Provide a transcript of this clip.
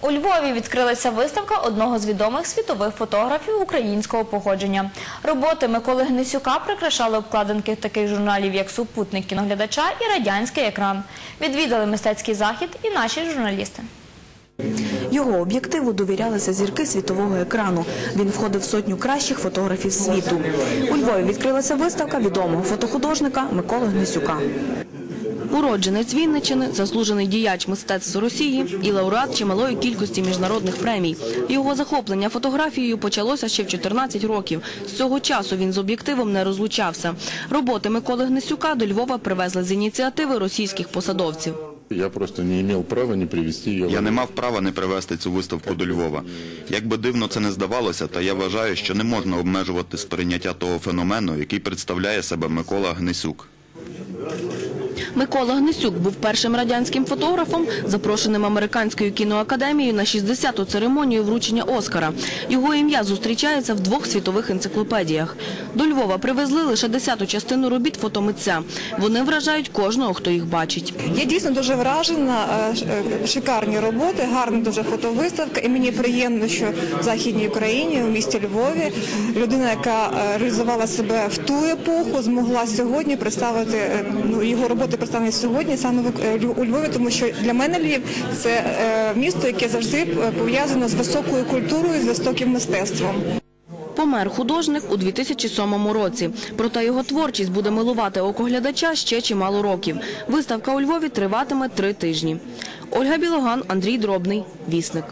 У Львові відкрилася виставка одного з відомих світових фотографів українського походження. Роботи Миколи Гнисюка прикрашали обкладинки таких журналів, як «Супутник кіноглядача» і «Радянський екран». Відвідали мистецький захід і наші журналісти. Його об'єктиву довірялися зірки світового екрану. Він входив в сотню кращих фотографів світу. У Львові відкрилася виставка відомого фотохудожника Миколи Гнисюка. Уродженець Вінничини, заслужений діяч мистецтв Росії і лауреат чималої кількості міжнародних премій. Його захоплення фотографією почалося ще в 14 років. З цього часу він з об'єктивом не розлучався. Роботи Миколи Гнисюка до Львова привезли з ініціативи російських посадовців. Я просто не имел права не привести ее. Я не мав права не привезти цю виставку до Львова. Як би дивно це не здавалося, та я вважаю, що не можна обмежувати сприйняття того феномену, який представляє себе Микола Гнисюк. Микола Гнисюк був першим радянським фотографом, запрошеним американською кіноакадемією на 60-ту церемонію вручення Оскара. Його ім'я зустрічається в двох світових енциклопедіях. До Львова привезли лише десяту частину робіт фотомитця. Вони вражають кожного, хто їх бачить. Я дійсно дуже вражена. е, е, Шикарні роботи, гарна дуже фотовиставка. І мені приємно, що в Західній Україні, у місті Львові, людина, яка е, реалізувала себе в ту епоху, змогла сьогодні представити ну, його роботи представлені сьогодні саме е, у Львові, тому що для мене Львів це е, місто, яке завжди е, пов'язано з високою культурою, з високим мистецтвом. Помер художник у 2007 році. Проте його творчість буде милувати око глядача ще чимало років. Виставка у Львові триватиме три тижні. Ольга Білоган, Андрій Дробний, Вісник.